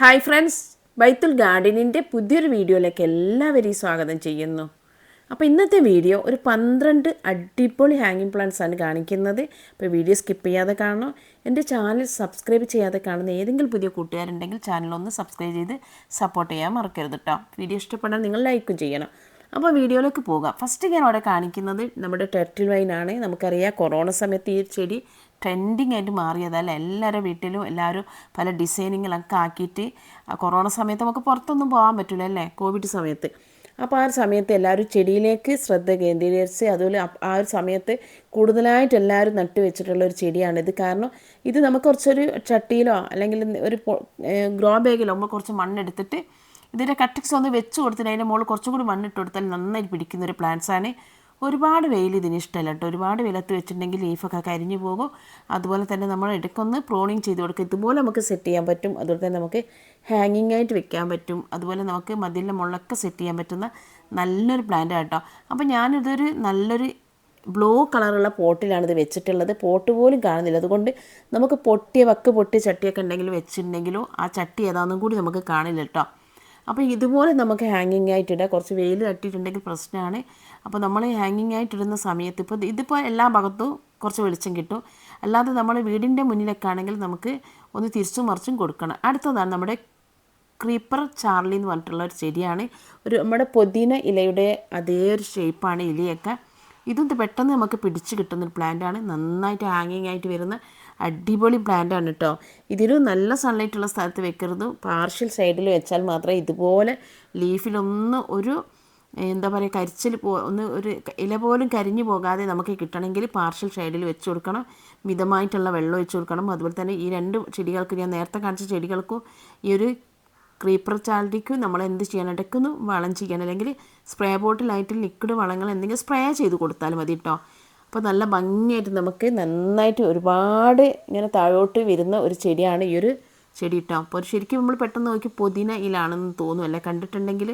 Hi friends ബൈത്തുൽ ഗാർഡനിന്റെ പുതിയൊരു വീഡിയോയിലേക്ക് എല്ലാവരെയും സ്വാഗതം ചെയ്യുന്നു. അപ്പോൾ ഇന്നത്തെ വീഡിയോ ഒരു പന്ത്രണ്ട് അടിപൊളി ഹാങ്ങിങ് പ്ലാന്റ്സ് ആണ് കാണിക്കുന്നത്. അപ്പോൾ വീഡിയോ സ്കിപ്പ് ചെയ്യാതെ കാണണം. എന്റെ ചാനൽ സബ്സ്ക്രൈബ് ചെയ്യാതെ കാണുന്ന ഏതെങ്കിലും പുതിയ കൂട്ടുകാരുണ്ടെങ്കിൽ ചാനലൊന്ന് സബ്സ്ക്രൈബ് ചെയ്ത് സപ്പോർട്ട് ചെയ്യാൻ മറക്കരുത് കേട്ടോ വീഡിയോ ഇഷ്ടപ്പെടാൻ നിങ്ങൾ ലൈക്കും ചെയ്യണം. അപ്പോൾ വീഡിയോയിലേക്ക് പോകാം. ഫസ്റ്റ് ഞാൻ അവിടെ കാണിക്കുന്നത് നമ്മുടെ ടെർട്ടിൽ വൈനാണ് നമുക്കറിയാം കൊറോണ സമയത്ത് ഈ ചെടി ട്രെൻഡിങ് ആയിട്ട് മാറിയതല്ല എല്ലാവരുടെ വീട്ടിലും എല്ലാവരും പല ഡിസൈനിങ്ങിലൊക്കെ ആക്കിയിട്ട് കൊറോണ സമയത്ത് നമുക്ക് പുറത്തൊന്നും പോകാൻ പറ്റില്ല അല്ലേ? കോവിഡ് സമയത്ത്. അപ്പോൾ ആ ഒരു സമയത്ത് എല്ലാവരും ചെടിയിലേക്ക് ശ്രദ്ധ കേന്ദ്രീകരിച്ച് അതുപോലെ ആ ഒരു സമയത്ത് കൂടുതലായിട്ട് എല്ലാവരും നട്ടു വെച്ചിട്ടുള്ള ഒരു ഇത്. കാരണം ഇത് നമുക്ക് കുറച്ചൊരു ചട്ടിയിലോ അല്ലെങ്കിൽ ഒരു ഗ്രോ ബാഗിലോ നമ്മൾ കുറച്ച് മണ്ണെടുത്തിട്ട് ഇതിന്റെ കട്ടിക്സ് ഒന്ന് വെച്ച് കൊടുത്തിട്ട് അതിന്റെ മുകളിൽ കുറച്ചും കൂടി മണ്ണിട്ട് കൊടുത്താൽ നന്നായിട്ട് പിടിക്കുന്ന ഒരു പ്ലാന്റ്സാണ് ഒരുപാട് വെയിൽ ഇതിന് ഇഷ്ടമല്ല കേട്ടോ. ഒരുപാട് വെയിലത്ത് വെച്ചിട്ടുണ്ടെങ്കിൽ ലീഫൊക്കെ കരിഞ്ഞു പോകും. അതുപോലെ തന്നെ നമ്മൾ ഇടയ്ക്കൊന്ന് പ്രോണിങ് ചെയ്ത് കൊടുക്കുക. ഇതുപോലെ നമുക്ക് സെറ്റ് ചെയ്യാൻ പറ്റും. അതുപോലെ തന്നെ നമുക്ക് ഹാങ്ങിങ് ആയിട്ട് വെക്കാൻ പറ്റും. അതുപോലെ നമുക്ക് മതിലിന്റെ മുകളിലൊക്കെ സെറ്റ് ചെയ്യാൻ പറ്റുന്ന നല്ലൊരു പ്ലാന്റ് കേട്ടോ. അപ്പോൾ ഞാനിതൊരു നല്ലൊരു ബ്ലൂ കളറുള്ള പോട്ടിലാണ് ഇത് വെച്ചിട്ടുള്ളത്. പോട്ട് പോലും കാണുന്നില്ല. അതുകൊണ്ട് നമുക്ക് പൊട്ടിയ വക്ക് പൊട്ടിയ ചട്ടിയൊക്കെ ഉണ്ടെങ്കിൽ വെച്ചിട്ടുണ്ടെങ്കിലും ആ ചട്ടി ഏതാണെന്നും കൂടി നമുക്ക് കാണില്ല കേട്ടോ. അപ്പോൾ ഇതുപോലെ നമുക്ക് ഹാങ്ങിങ് ആയിട്ടിടാം കുറച്ച് വെയിൽ തട്ടിയിട്ടുണ്ടെങ്കിൽ പ്രശ്നമാണ്. അപ്പോൾ നമ്മൾ ഹാങ്ങിങ് ആയിട്ടിടുന്ന സമയത്ത് ഇപ്പോൾ ഇതിപ്പോൾ എല്ലാ ഭാഗത്തും കുറച്ച് വെളിച്ചം കിട്ടും. അല്ലാതെ നമ്മൾ വീടിന്റെ മുന്നിലൊക്കെ ആണെങ്കിൽ നമുക്ക് ഒന്ന് തിരിച്ചും മറിച്ചും കൊടുക്കണം. അടുത്തതാണ് നമ്മുടെ ക്രീപ്പർ ചാർലി എന്ന് പറഞ്ഞിട്ടുള്ള ഒരു ചെടിയാണ്. ഒരു നമ്മുടെ പൊതിന ഇലയുടെ അതേ ഒരു ഷേപ്പാണ് ഇലയൊക്കെ. ഇതും പെട്ടെന്ന് നമുക്ക് പിടിച്ച് കിട്ടുന്ന ഒരു പ്ലാന്റാണ് നന്നായിട്ട് ഹാങ്ങിങ് ആയിട്ട് വരുന്ന അടിപൊളി പ്ലാന്റാണ് കേട്ടോ ഇതിലും നല്ല സൺലൈറ്റ് ഉള്ള സ്ഥലത്ത് വെക്കരുത്. പാർഷ്യൽ സൈഡിൽ വെച്ചാൽ മാത്രമേ ഇതുപോലെ ലീഫിലൊന്ന് ഒരു എന്താ പറയുക കരിച്ചിൽ പോ ഒന്ന് ഒരു ഇല പോലും കരിഞ്ഞു പോകാതെ നമുക്ക് കിട്ടണമെങ്കിൽ പാർഷ്യൽ ഷെയ്ഡിൽ വെച്ച് കൊടുക്കണം. മിതമായിട്ടുള്ള വെള്ളം ഒഴിച്ച് കൊടുക്കണം. അതുപോലെ തന്നെ ഈ രണ്ട് ചെടികൾക്ക് ഞാൻ നേരത്തെ കാണിച്ച ചെടികൾക്കും ഈ ഒരു ക്രീപ്പർ ചാലിക്കും നമ്മൾ എന്ത് ചെയ്യണം? ഇടയ്ക്കൊന്ന് വളം ചെയ്യണം. അല്ലെങ്കിൽ സ്പ്രേ ബോട്ടിലായിട്ട് ലിക്വിഡ് വളങ്ങൾ എന്തെങ്കിലും സ്പ്രേ ചെയ്ത് കൊടുത്താൽ മതി കേട്ടോ അപ്പോൾ നല്ല ഭംഗിയായിട്ട് നമുക്ക് നന്നായിട്ട് ഒരുപാട് ഇങ്ങനെ താഴോട്ട് വരുന്ന ഒരു ചെടിയാണ് ഈ ഒരു ചെടി ഇട്ടോ അപ്പോൾ ശരിക്കും നമ്മൾ പെട്ടെന്ന് നോക്കി പുതിന ഇലാണെന്ന് തോന്നും അല്ലേ? കണ്ടിട്ടുണ്ടെങ്കിൽ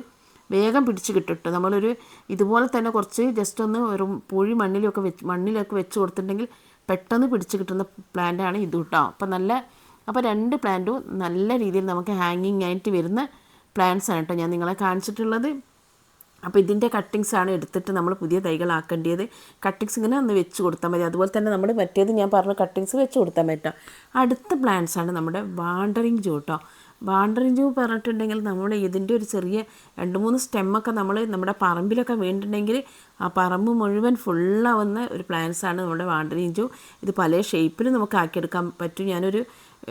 വേഗം പിടിച്ച് കിട്ടും നമ്മളൊരു ഇതുപോലെ തന്നെ കുറച്ച് ജസ്റ്റ് ഒന്ന് ഒരു പൂഴി മണ്ണിലൊക്കെ വെച്ച് മണ്ണിലൊക്കെ വെച്ച് കൊടുത്തിട്ടുണ്ടെങ്കിൽ പെട്ടെന്ന് പിടിച്ച് കിട്ടുന്ന പ്ലാന്റാണ് ഇത് കേട്ടോ അപ്പോൾ നല്ല അപ്പോൾ രണ്ട് പ്ലാന്റും നല്ല രീതിയിൽ നമുക്ക് ഹാങ്ങിങ് ആയിട്ട് വരുന്ന പ്ലാന്റ്സ് ആണ് കേട്ടോ ഞാൻ നിങ്ങളെ കാണിച്ചിട്ടുള്ളത്. അപ്പോൾ ഇതിന്റെ ആണ് എടുത്തിട്ട് നമ്മൾ പുതിയ തൈകളാക്കേണ്ടത്. കട്ടിങ്സ് ഇങ്ങനെ ഒന്ന് വെച്ച് കൊടുത്താൽ മതി. അതുപോലെ തന്നെ നമ്മൾ മറ്റേത് ഞാൻ പറഞ്ഞ കട്ടിങ്സ് വെച്ച് കൊടുത്താൽ പറ്റാം അടുത്ത പ്ലാന്റ്സ് ആണ് നമ്മുടെ വാണ്ടറിങ് ജൂ കേട്ടോ വാണ്ടറിങ് ജൂ പറഞ്ഞിട്ടുണ്ടെങ്കിൽ നമ്മൾ ഇതിന്റെ ഒരു ചെറിയ രണ്ട് മൂന്ന് സ്റ്റെമ്മൊക്കെ നമ്മൾ നമ്മുടെ പറമ്പിലൊക്കെ വീണിട്ടുണ്ടെങ്കിൽ ആ പറമ്പ് മുഴുവൻ ഫുള്ളാവുന്ന ഒരു പ്ലാന്റ്സ് ആണ് നമ്മുടെ വാണ്ടറിങ് ജൂ ഇത് പല ഷേപ്പിൽ നമുക്ക് ആക്കിയെടുക്കാൻ പറ്റും. ഞാനൊരു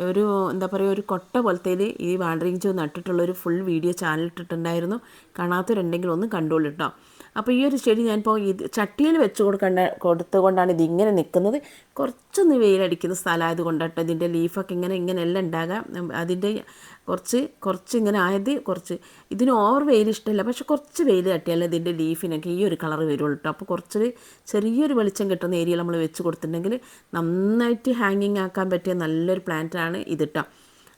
ഒരു എന്താ പറയുക ഒരു കൊട്ട പോലത്തേൽ ഈ വാണ്ടറിങ് ജോ നട്ടിട്ടുള്ള ഒരു ഫുൾ വീഡിയോ ചാനൽ ഇട്ടിട്ടുണ്ടായിരുന്നു. കാണാത്തവരുണ്ടെങ്കിൽ ഒന്ന് കണ്ടോളൂ കേട്ടോ അപ്പോൾ ഈ ഒരു ചെടി ഞാനിപ്പോൾ ഇത് ചട്ടിയിൽ വെച്ച് കൊടുക്കേണ്ട കൊടുത്തുകൊണ്ടാണ് ഇതിങ്ങനെ നിൽക്കുന്നത്. കുറച്ചൊന്ന് വെയിലടിക്കുന്ന സ്ഥലമായത് കൊണ്ടാട്ടോ ഇതിന്റെ ലീഫൊക്കെ ഇങ്ങനെ ഇങ്ങനെ എല്ലാം ഉണ്ടാകാം അതിന്റെ കുറച്ച് കുറച്ച് ഇങ്ങനെ ആയത് കുറച്ച്. ഇതിന് ഓവർ വെയിൽ ഇഷ്ടമല്ല പക്ഷെ കുറച്ച് വെയിൽ തട്ടിയാലേ ഇതിന്റെ ലീഫിനൊക്കെ ഈ ഒരു കളർ വരുള്ളൂ കേട്ടോ അപ്പോൾ കുറച്ചൊരു ചെറിയൊരു വെളിച്ചം കിട്ടുന്ന ഏരിയയിൽ നമ്മൾ വെച്ച് കൊടുത്തിട്ടുണ്ടെങ്കിൽ നന്നായിട്ട് ഹാങ്ങിങ് ആക്കാൻ പറ്റിയ നല്ലൊരു പ്ലാന്റാണ് കേട്ടോ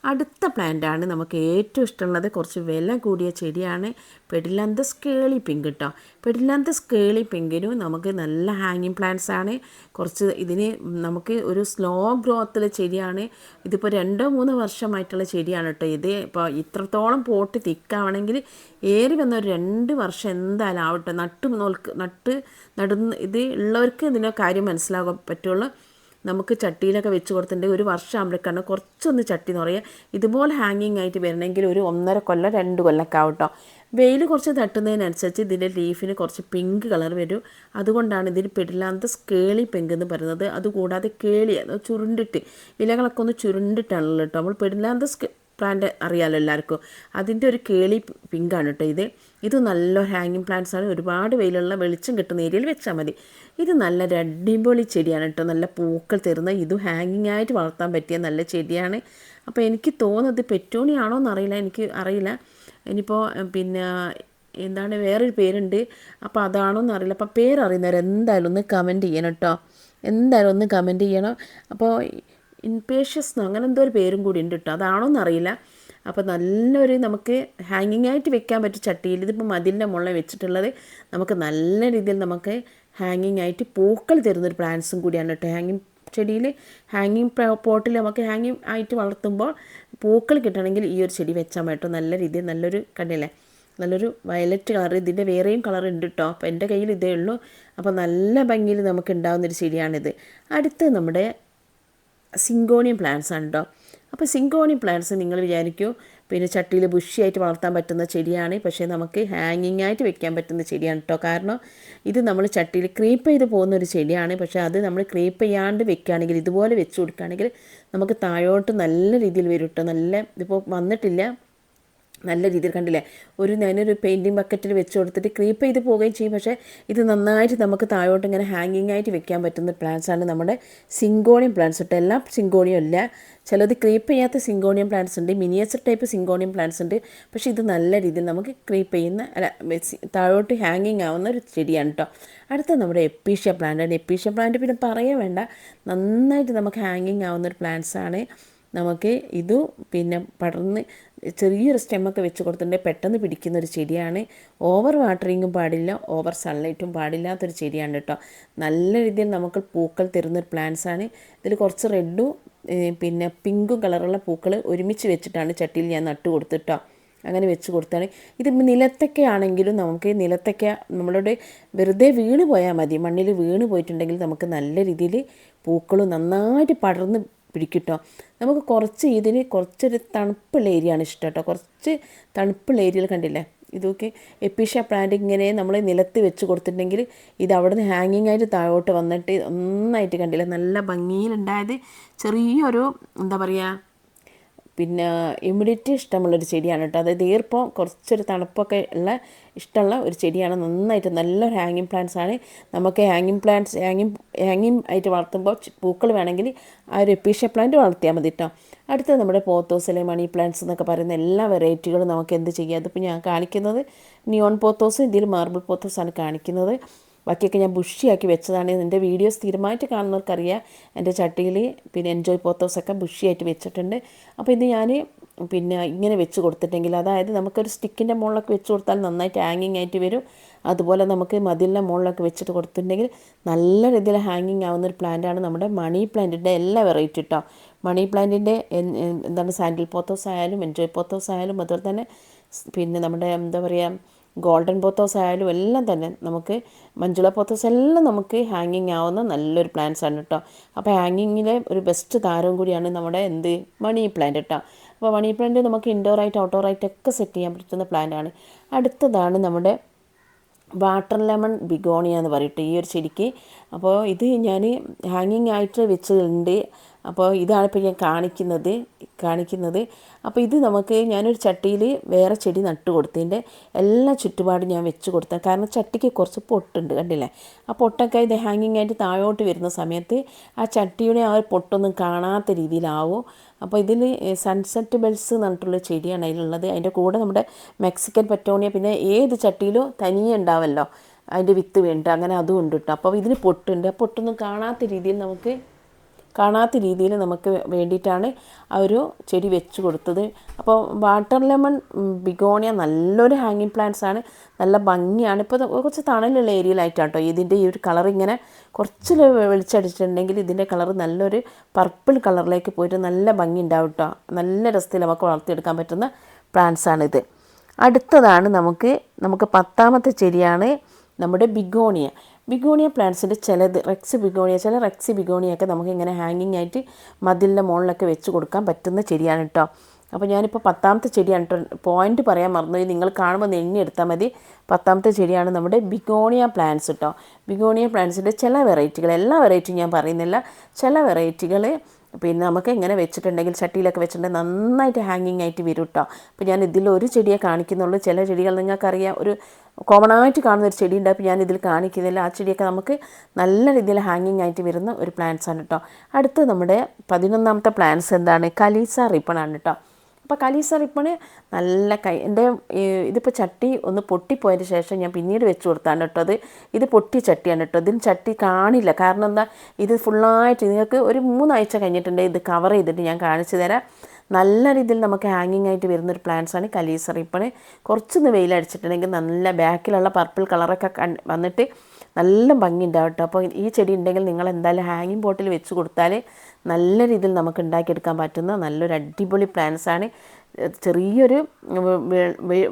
അടുത്ത പ്ലാന്റാണ് നമുക്ക് ഏറ്റവും ഇഷ്ടമുള്ളത്. കുറച്ച് വില കൂടിയ ചെടിയാണ്. പെഡിലന്ത കേളി പിങ്ക് കേട്ടോ പെഡിലന്ത കേളി പിങ്കിനും നമുക്ക് നല്ല ഹാങ്ങിങ് പ്ലാന്റ്സ് ആണ്. കുറച്ച് ഇതിന് നമുക്ക് ഒരു സ്ലോ ഗ്രോത്തിലെ ചെടിയാണ്. ഇതിപ്പോൾ രണ്ടോ മൂന്നോ വർഷമായിട്ടുള്ള ചെടിയാണ് കേട്ടോ ഇത്. ഇപ്പോൾ ഇത്രത്തോളം പോട്ട് തിക്കാവണമെങ്കിൽ ഏറി വന്ന ഒരു രണ്ട് വർഷം എന്തായാലും ആവട്ടെ. നട്ട് നോൽക്ക് നട്ട് നടുന്ന ഇത് ഉള്ളവർക്ക് ഇതിനെ കാര്യം മനസ്സിലാകാൻ പറ്റുള്ളൂ. നമുക്ക് ചട്ടിയിലൊക്കെ വെച്ച് കൊടുത്തിട്ടുണ്ടെങ്കിൽ ഒരു വർഷം ആകുമ്പോഴേക്കാണ് കുറച്ചൊന്ന് ചട്ടി പറയുക ഇതുപോലെ ഹാങ്ങിങ് ആയിട്ട് വരണമെങ്കിൽ ഒരു ഒന്നര കൊല്ലം രണ്ട് കൊല്ലമൊക്കെ ആവും കേട്ടോ വെയിൽ കുറച്ച് തട്ടുന്നതിനനുസരിച്ച് ഇതിന്റെ ലീഫിന് കുറച്ച് പിങ്ക് കളർ വരും. അതുകൊണ്ടാണ് ഇതിന് പെടില്ലാത്ത സ്കേളി പിങ്ക് എന്ന് പറയുന്നത്. അതുകൂടാതെ കേളി ചുരുണ്ടിട്ട്. ഇലകളൊക്കെ ഒന്ന് ചുരുണ്ടിട്ടാണല്ലോ കേട്ടോ നമ്മൾ സ്കേ പ്ലാന്റ് അറിയാമല്ലോ എല്ലാവർക്കും. അതിന്റെ ഒരു കേളി പിങ്കാണ് കേട്ടോ ഇത്. ഇത് നല്ല ഹാങ്ങിങ് പ്ലാന്റ്സ് ആണ്. ഒരുപാട് വെയിലുള്ള വെളിച്ചം കിട്ടുന്ന ഏരിയയിൽ വെച്ചാൽ മതി. ഇത് നല്ല രണ്ടിമ്പൊളി ചെടിയാണ് കേട്ടോ. നല്ല പൂക്കൾ തരുന്ന ഇത് ഹാങ്ങിങ് ആയിട്ട് വളർത്താൻ പറ്റിയ നല്ല ചെടിയാണ്. അപ്പോൾ എനിക്ക് തോന്നുന്നത് പെറ്റോണി ആണോ എന്നറിയില്ല എനിക്ക് അറിയില്ല. ഇനിയിപ്പോൾ പിന്നെ എന്താണ് വേറൊരു പേരുണ്ട്. അപ്പോൾ അതാണോ എന്നറിയില്ല. അപ്പോൾ പേരറിയുന്നവർ എന്തായാലും ഒന്ന് കമന്റ് ചെയ്യണം കേട്ടോ. എന്തായാലും ഒന്ന് കമന്റ് ചെയ്യണം. അപ്പോൾ ഇൻപേഷ്യസ് അങ്ങനെ എന്തോ ഒരു പേരും കൂടി ഉണ്ട് കേട്ടോ അതാണോ എന്നറിയില്ല. അപ്പോൾ നല്ലൊരു നമുക്ക് ഹാങ്ങിങ് ആയിട്ട് വെക്കാൻ പറ്റും ചട്ടിയിൽ ഇതിപ്പോൾ മതിലിന്റെ മുകളിൽ വെച്ചിട്ടുള്ളത് നമുക്ക് നല്ല രീതിയിൽ നമുക്ക് ഹാങ്ങിങ് ആയിട്ട് പൂക്കൾ തരുന്നൊരു പ്ലാന്റ്സും കൂടിയാണ് കേട്ടോ ഹാങ്ങിങ് ചെടിയിൽ ഹാങ്ങിങ് പോട്ടിൽ നമുക്ക് ഹാങ്ങിങ് ആയിട്ട് വളർത്തുമ്പോൾ പൂക്കൾ കിട്ടണമെങ്കിൽ ഈ ഒരു ചെടി വെച്ചാൽ കേട്ടോ നല്ല രീതിയിൽ നല്ലൊരു കണ്ടില്ലേ നല്ലൊരു വയലറ്റ് കളർ ഇതിന്റെ വേറെയും കളർ ഉണ്ട് കേട്ടോ അപ്പോൾ എന്റെ കയ്യിൽ ഇതേ ഉള്ളൂ. അപ്പോൾ നല്ല ഭംഗിയിൽ നമുക്ക് ഉണ്ടാകുന്നൊരു ചെടിയാണിത്. അടുത്ത് നമ്മുടെ സിങ്കോണിയം പ്ലാന്റ്സ് ആണ് കേട്ടോ അപ്പോൾ സിങ്കോണിയം പ്ലാന്റ്സ് നിങ്ങൾ വിചാരിക്കൂ പിന്നെ ചട്ടിയിൽ ബുഷിയായിട്ട് വളർത്താൻ പറ്റുന്ന ചെടിയാണ് പക്ഷേ നമുക്ക് ഹാങ്ങിങ് ആയിട്ട് വെക്കാൻ പറ്റുന്ന ചെടിയാണ് കേട്ടോ കാരണം ഇത് നമ്മൾ ചട്ടിയിൽ ക്രീപ്പ് ചെയ്ത് പോകുന്ന ഒരു ചെടിയാണ് പക്ഷേ അത് നമ്മൾ ക്രീപ്പ് ചെയ്യാണ്ട് വെക്കുകയാണെങ്കിൽ ഇതുപോലെ വെച്ച് കൊടുക്കുകയാണെങ്കിൽ നമുക്ക് താഴോട്ട് നല്ല രീതിയിൽ വരും കേട്ടോ നല്ല ഇതിപ്പോൾ വന്നിട്ടില്ല. നല്ല രീതിയിൽ കണ്ടില്ലേ? ഒരു ഞാനൊരു പെയിന്റിങ് ബക്കറ്റിൽ വെച്ച് കൊടുത്തിട്ട് ക്രീപ്പ് ചെയ്ത് പോവുകയും ചെയ്യും. പക്ഷേ ഇത് നന്നായിട്ട് നമുക്ക് താഴോട്ട് ഇങ്ങനെ ഹാങ്ങിങ് ആയിട്ട് വെക്കാൻ പറ്റുന്ന പ്ലാന്റ്സ് ആണ് നമ്മുടെ സിങ്കോണിയം പ്ലാന്റ്സ് കേട്ടോ എല്ലാ സിങ്കോണിയം ഇല്ല. ചിലത് ക്രീപ്പ് ചെയ്യാത്ത സിങ്കോണിയം പ്ലാന്റ്സ് ഉണ്ട്. മിനിയേച്ചർ ടൈപ്പ് സിങ്കോണിയം പ്ലാന്റ്സ് ഉണ്ട്. പക്ഷേ ഇത് നല്ല രീതിയിൽ നമുക്ക് ക്രീപ്പ് ചെയ്യുന്ന അല്ല താഴോട്ട് ഹാങ്ങിങ് ആവുന്ന ഒരു ചെടിയാണ് കേട്ടോ അടുത്ത നമ്മുടെ എപ്പീഷ്യ പ്ലാന്റ് ആണ്. എപ്പീഷ്യ പ്ലാന്റ് പിന്നെ പറയാൻ വേണ്ട. നന്നായിട്ട് നമുക്ക് ഹാങ്ങിങ് ആവുന്ന ഒരു പ്ലാന്റ്സ് ആണ്. നമുക്ക് ഇത് പിന്നെ പടർന്ന് ചെറിയൊരു സ്റ്റെമ്മൊക്കെ വെച്ച് കൊടുത്തിട്ടുണ്ടെങ്കിൽ പെട്ടെന്ന് പിടിക്കുന്ന ഒരു ചെടിയാണ് ഓവർ വാട്ടറിങ്ങും പാടില്ല ഓവർ സൺലൈറ്റും പാടില്ലാത്തൊരു ചെടിയാണ് കേട്ടോ. നല്ല രീതിയിൽ നമുക്ക് പൂക്കൾ തരുന്നൊരു പ്ലാന്റ്സ് ആണ്. ഇതിൽ കുറച്ച് റെഡും പിന്നെ പിങ്കും കളറുള്ള പൂക്കൾ ഒരുമിച്ച് വെച്ചിട്ടാണ് ചട്ടിയിൽ ഞാൻ നട്ടു കൊടുത്തിട്ടോ അങ്ങനെ വെച്ച് കൊടുത്താണ്. ഇത് നിലത്തൊക്കെ ആണെങ്കിലും നമുക്ക് നിലത്തൊക്കെ നമ്മളുടെ വെറുതെ വീണ് പോയാൽ മതി. മണ്ണിൽ വീണ് പോയിട്ടുണ്ടെങ്കിൽ നമുക്ക് നല്ല രീതിയിൽ പൂക്കളും നന്നായിട്ട് പടർന്ന് പിടിക്കട്ടോ. നമുക്ക് കുറച്ച് ഇതിന് കുറച്ചൊരു തണുപ്പുള്ള ഏരിയ ആണ് ഇഷ്ടം കേട്ടോ. കുറച്ച് തണുപ്പുള്ള ഏരിയയിൽ കണ്ടില്ലേ? ഇതൊക്കെ എപ്പിഷ്യ പ്ലാന്റ് ഇങ്ങനെ നമ്മൾ നിലത്ത് വെച്ച് കൊടുത്തിട്ടുണ്ടെങ്കിൽ ഇത് അവിടെ നിന്ന് ഹാങ്ങിങ് ആയിട്ട് താഴോട്ട് വന്നിട്ട് നന്നായിട്ട് കണ്ടില്ല? നല്ല ഭംഗിയിലുണ്ടായത് ചെറിയൊരു എന്താ പറയുക പിന്നെ ഇമ്മ്യൂണിറ്റി ഇഷ്ടമുള്ളൊരു ചെടിയാണ് കേട്ടോ. അതായത് ഈർപ്പം കുറച്ചൊരു തണുപ്പൊക്കെ ഉള്ള ഇഷ്ടമുള്ള ഒരു ചെടിയാണ്. നന്നായിട്ട് നല്ലൊരു ഹാങ്ങിങ് പ്ലാന്റ്സ് ആണ്. നമുക്ക് ഹാങ്ങിങ് പ്ലാന്റ്സ് ഹാങ്ങിങ് ഹാങ്ങിങ് ആയിട്ട് വളർത്തുമ്പോൾ പൂക്കൾ വേണമെങ്കിൽ ആ ഒരു എപ്പീഷ്യ പ്ലാന്റ് വളർത്തിയാൽ മതി കേട്ടോ. അടുത്തത് നമ്മുടെ പോത്തോസിലെ മണി പ്ലാന്റ്സ് എന്നൊക്കെ പറയുന്ന എല്ലാ വെറൈറ്റികളും നമുക്ക് എന്ത് ചെയ്യാം? അതിപ്പോൾ ഞാൻ കാണിക്കുന്നത് നിയോൺ പോത്തോസ് ഇതിൽ മാർബിൾ പോത്തോസാണ് കാണിക്കുന്നത്. ബാക്കിയൊക്കെ ഞാൻ ബുഷിയാക്കി വെച്ചതാണ്. എന്റെ വീഡിയോസ് സ്ഥിരമായിട്ട് കാണുന്നവർക്കറിയാം. എന്റെ ചട്ടിയിൽ പിന്നെ എൻജോയ് പോത്തോസൊക്കെ ബുഷിയായിട്ട് വെച്ചിട്ടുണ്ട്. അപ്പോൾ ഇത് ഞാൻ പിന്നെ ഇങ്ങനെ വെച്ച് കൊടുത്തിട്ടെങ്കിൽ അതായത് നമുക്കൊരു സ്റ്റിക്കിന്റെ മുകളിലൊക്കെ വെച്ച് കൊടുത്താൽ നന്നായിട്ട് ഹാങ്ങിങ് ആയിട്ട് വരും. അതുപോലെ നമുക്ക് മതിലിന്റെ മുകളിലൊക്കെ വെച്ചിട്ട് കൊടുത്തിട്ടുണ്ടെങ്കിൽ നല്ല രീതിയിൽ ഹാങ്ങിങ് ആവുന്ന ഒരു പ്ലാന്റാണ് നമ്മുടെ മണി പ്ലാന്റിന്റെ എല്ലാ വെറൈറ്റി കേട്ടോ മണി പ്ലാന്റിന്റെ എന്താണ് സാൻഡിൽ പോത്തോസ് ആയാലും എൻജോയ് പോത്തോസ് ആയാലും അതുപോലെ തന്നെ പിന്നെ നമ്മുടെ എന്താ പറയുക ഗോൾഡൻ പോത്തോസ് ആയാലും എല്ലാം തന്നെ നമുക്ക് മഞ്ജുള പോത്തോസ് എല്ലാം നമുക്ക് ഹാങ്ങിങ് ആവുന്ന നല്ലൊരു പ്ലാന്റ്സ് ആണ് കേട്ടോ അപ്പോൾ ഹാങ്ങിങ്ങിലെ ഒരു ബെസ്റ്റ് താരവും കൂടിയാണ് നമ്മുടെ എന്ത്? മണി പ്ലാന്റ് കേട്ടോ അപ്പോൾ മണി പ്ലാന്റ് നമുക്ക് ഇൻഡോർ ആയിട്ട് ഔട്ട്ഡോർ ആയിട്ടൊക്കെ സെറ്റ് ചെയ്യാൻ പറ്റുന്ന പ്ലാന്റ് ആണ്. അടുത്തതാണ് നമ്മുടെ വാട്ടർ ലെമൺ ബിഗോണിയ എന്ന് പറയട്ടെ ഈ ഒരു ചെടിക്ക്. അപ്പോൾ ഇത് ഞാൻ ഹാങ്ങിങ് ആയിട്ട് വെച്ചിട്ടുണ്ട് അപ്പോൾ ഇതാണ് ഇപ്പോൾ ഞാൻ കാണിക്കുന്നത് കാണിക്കുന്നത്. അപ്പോൾ ഇത് നമുക്ക് ഞാനൊരു ചട്ടിയിൽ വേറെ ചെടി നട്ടു കൊടുത്തതിന്റെ എല്ലാ ചുറ്റുപാടും ഞാൻ വെച്ച് കൊടുത്ത കാരണം ചട്ടിക്ക് കുറച്ച് പൊട്ടുണ്ട് കണ്ടില്ലേ? ആ പൊട്ടൊക്കെ ഇത് ഹാങ്ങിങ് ആയിട്ട് താഴോട്ട് വരുന്ന സമയത്ത് ആ ചട്ടിയുടെ ആ ഒരു പൊട്ടൊന്നും കാണാത്ത രീതിയിലാവും. അപ്പോൾ ഇതിൽ സൺസെറ്റ് ബെൽസ് എന്ന് പറഞ്ഞിട്ടുള്ള ചെടിയാണ് അതിലുള്ളത്. അതിന്റെ കൂടെ നമ്മുടെ മെക്സിക്കൻ പെറ്റോണിയ പിന്നെ ഏത് ചട്ടിയിലും തനിയെ ഉണ്ടാവല്ലോ. അതിന്റെ വിത്ത് വേണ്ട അങ്ങനെ അതും ഉണ്ട് കേട്ടോ അപ്പോൾ ഇതിന് പൊട്ടുണ്ട്. ആ പൊട്ടൊന്നും കാണാത്ത രീതിയിൽ നമുക്ക് കാണാത്ത രീതിയിൽ നമുക്ക് വേണ്ടിയിട്ടാണ് ആ ഒരു ചെടി വെച്ച് കൊടുത്തത്. അപ്പോൾ വാട്ടർ ലെമൺ ബിഗോണിയ നല്ലൊരു ഹാങ്ങിങ് പ്ലാന്റ്സ് ആണ്. നല്ല ഭംഗിയാണ്. ഇപ്പോൾ കുറച്ച് തണലുള്ള ഏരിയയിലായിട്ടാട്ടോ ഇതിന്റെ ഈ ഒരു കളർ ഇങ്ങനെ കുറച്ച് വെളിച്ചടിച്ചിട്ടുണ്ടെങ്കിൽ ഇതിന്റെ കളർ നല്ലൊരു പർപ്പിൾ കളറിലേക്ക് പോയിട്ട് നല്ല ഭംഗി ഉണ്ടാവും കേട്ടോ നല്ല രസത്തിൽ നമുക്ക് വളർത്തിയെടുക്കാൻ പറ്റുന്ന പ്ലാന്റ്സ് ആണിത് അടുത്തതാണ് നമുക്ക് നമുക്ക് പത്താമത്തെ ചെടിയാണ് നമ്മുടെ ബിഗോണിയ. ബിഗോണിയ പ്ലാന്റ്സിന്റെ ചിലത് റെക്സ് ബിഗോണിയ ചില റെക്സ് ബിഗോണിയൊക്കെ നമുക്ക് ഇങ്ങനെ ഹാങ്ങിങ് ആയിട്ട് മതിലിന്റെ മുകളിലൊക്കെ വെച്ച് കൊടുക്കാൻ പറ്റുന്ന ചെടിയാണ് കേട്ടോ അപ്പോൾ ഞാനിപ്പോൾ പത്താമത്തെ ചെടിയാണ് കേട്ടോ പോയിന്റ് പറയാൻ മറന്നു. നിങ്ങൾ കാണുമ്പോൾ എണ്ണി എടുത്താൽ മതി. പത്താമത്തെ ചെടിയാണ് നമ്മുടെ ബിഗോണിയ പ്ലാന്റ്സ് കേട്ടോ ബിഗോണിയ പ്ലാന്റ്സിന്റെ ചില വെറൈറ്റികൾ എല്ലാ വെറൈറ്റിയും ഞാൻ പറയുന്നില്ല. ചില വെറൈറ്റികൾ പിന്നെ നമുക്ക് എങ്ങനെ വെച്ചിട്ടുണ്ടെങ്കിൽ ചട്ടിയിലൊക്കെ വെച്ചിട്ടുണ്ടെങ്കിൽ നന്നായിട്ട് ഹാങ്ങിങ് ആയിട്ട് വരും കേട്ടോ അപ്പോൾ ഞാൻ ഇതിൽ ഒരു ചെടിയെ കാണിക്കുന്നുള്ളൂ. ചില ചെടികൾ നിങ്ങൾക്കറിയാം ഒരു കോമൺ ആയിട്ട് കാണുന്ന ഒരു ചെടി ഉണ്ട്. അപ്പോൾ ഞാൻ ഇതിൽ കാണിക്കുന്നില്ല. ആ ചെടിയൊക്കെ നമുക്ക് നല്ല രീതിയിൽ ഹാങ്ങിങ് ആയിട്ട് വരുന്ന ഒരു പ്ലാന്റ്സ് ആണ് കേട്ടോ അടുത്ത് നമ്മുടെ പതിനൊന്നാമത്തെ പ്ലാന്റ്സ് എന്താണ്? കലീസ റിപ്പൺ ആണ് കേട്ടോ അപ്പോൾ കലീസർ ഇപ്പോൾ നല്ല കൈ എന്റെ ഇതിപ്പോൾ ചട്ടി ഒന്ന് പൊട്ടിപ്പോയതിന് ശേഷം ഞാൻ പിന്നീട് വെച്ച് കൊടുത്താണ് കേട്ടോ അത്. ഇത് പൊട്ടി ചട്ടിയാണ് കേട്ടോ ഇതിന് ചട്ടി കാണില്ല. കാരണം എന്താ? ഇത് ഫുള്ളായിട്ട് നിങ്ങൾക്ക് ഒരു മൂന്നാഴ്ച കഴിഞ്ഞിട്ടുണ്ടെങ്കിൽ ഇത് കവർ ചെയ്തിട്ട് ഞാൻ കാണിച്ചു തരാം. നല്ല രീതിയിൽ നമുക്ക് ഹാങ്ങിങ് ആയിട്ട് വരുന്നൊരു പ്ലാന്റ്സാണ് കലീസ റിപ്പണ് കുറച്ചൊന്ന് വെയിലടിച്ചിട്ടുണ്ടെങ്കിൽ നല്ല ബാക്കിലുള്ള പർപ്പിൾ കളറൊക്കെ വന്നിട്ട് നല്ല ഭംഗി ഉണ്ടാവും കേട്ടോ. അപ്പോൾ ഈ ചെടി ഉണ്ടെങ്കിൽ നിങ്ങൾ എന്തായാലും ഹാങ്ങിങ് പോട്ടിൽ വെച്ച് കൊടുത്താൽ നല്ല രീതിയിൽ നമുക്ക് ഉണ്ടാക്കിയെടുക്കാൻ പറ്റുന്ന നല്ലൊരു അടിപൊളി പ്ലാന്റ്സാണ് ചെറിയൊരു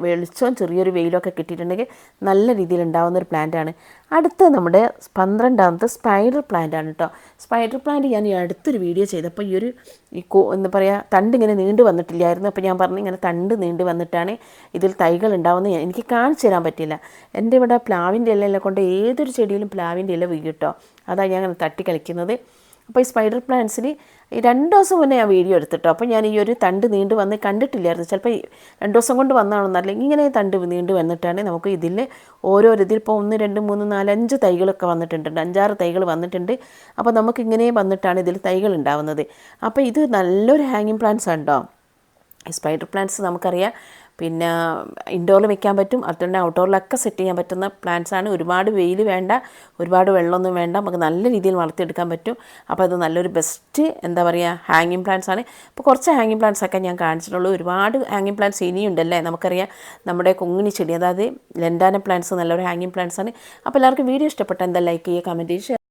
വെളിച്ചവും ചെറിയൊരു വെയിലൊക്കെ കിട്ടിയിട്ടുണ്ടെങ്കിൽ നല്ല രീതിയിൽ ഉണ്ടാകുന്ന ഒരു പ്ലാന്റാണ്. അടുത്ത നമ്മുടെ പന്ത്രണ്ടാമത്തെ സ്പൈഡർ പ്ലാന്റ് ആണ് കേട്ടോ. സ്പൈഡർ പ്ലാന്റ് ഞാൻ ഈ അടുത്തൊരു വീഡിയോ ചെയ്തപ്പോൾ ഈ ഒരു ഈ കോ എന്താ പറയുക തണ്ട് ഇങ്ങനെ നീണ്ടു വന്നിട്ടില്ലായിരുന്നു. അപ്പോൾ ഞാൻ പറഞ്ഞു ഇങ്ങനെ തണ്ട് നീണ്ടു വന്നിട്ടാണ് ഇതിൽ തൈകൾ ഉണ്ടാവുന്നത് എനിക്ക് കാണിച്ചു തരാൻ പറ്റില്ല എന്റെ ഇവിടെ പ്ലാവിന്റെ ഇല കൊണ്ട് ഏതൊരു ചെടിയിലും പ്ലാവിന്റെ ഇല വീട്ടോ അതാണ് ഞാൻ അങ്ങനെ തട്ടി കളിക്കുന്നത് അപ്പോൾ ഈ സ്പൈഡർ പ്ലാന്റ്സിന് രണ്ട് ദിവസം മുന്നേ ഞാൻ വീഡിയോ എടുത്തിട്ടോ. അപ്പോൾ ഞാൻ ഈ ഒരു തണ്ട് നീണ്ടു വന്ന് കണ്ടിട്ടില്ലായിരുന്നു. ചിലപ്പോൾ രണ്ട് ദിവസം കൊണ്ട് വന്നതാണെന്നല്ല ഇങ്ങനെ തണ്ട് നീണ്ടു വന്നിട്ടാണ് നമുക്ക് ഇതിൽ ഓരോ ഇതിൽ ഇപ്പോൾ ഒന്ന് രണ്ട് മൂന്ന് നാല് അഞ്ച് തൈകളൊക്കെ വന്നിട്ടുണ്ട്. അഞ്ചാറ് തൈകൾ വന്നിട്ടുണ്ട്. അപ്പോൾ നമുക്ക് ഇങ്ങനെ വന്നിട്ടാണ് ഇതിൽ തൈകൾ ഉണ്ടാവുന്നത്. അപ്പോൾ ഇത് നല്ലൊരു ഹാങ്ങിങ് പ്ലാന്റ്സ് ഉണ്ടോ സ്പൈഡർ പ്ലാന്റ്സ് നമുക്കറിയാം. പിന്നെ ഇൻഡോറിൽ വെക്കാൻ പറ്റും. അതുകൊണ്ട് ഔട്ട്ഡോറിലൊക്കെ സെറ്റ് ചെയ്യാൻ പറ്റുന്ന പ്ലാന്റ്സ് ആണ്. ഒരുപാട് വെയിൽ വേണ്ട ഒരുപാട് വെള്ളമൊന്നും വേണ്ട. നമുക്ക് നല്ല രീതിയിൽ വളർത്തിയെടുക്കാൻ പറ്റും. അപ്പോൾ അത് നല്ലൊരു ബെസ്റ്റ് എന്താ പറയുക ഹാങ്ങിങ് പ്ലാന്റ്സ് ആണ്. ഇപ്പോൾ കുറച്ച് ഹാങ്ങിങ് പ്ലാന്റ്സ് ഒക്കെ ഞാൻ കാണിച്ചിട്ടുള്ളൂ. ഒരുപാട് ഹാങ്ങിങ് പ്ലാന്റ്സ് ഇനിയുണ്ടല്ലേ? നമുക്കറിയാം നമ്മുടെ കൊങ്ങിണി ചെടി അതായത് ലെൻഡാന പ്ലാന്റ്സ് നല്ലൊരു ഹാങ്ങിങ് പ്ലാന്റ്സ് ആണ്. അപ്പോൾ എല്ലാവർക്കും വീഡിയോ ഇഷ്ടപ്പെട്ട എന്താ ലൈക്ക് ചെയ്യുക കമന്റ് ചെയ്യുക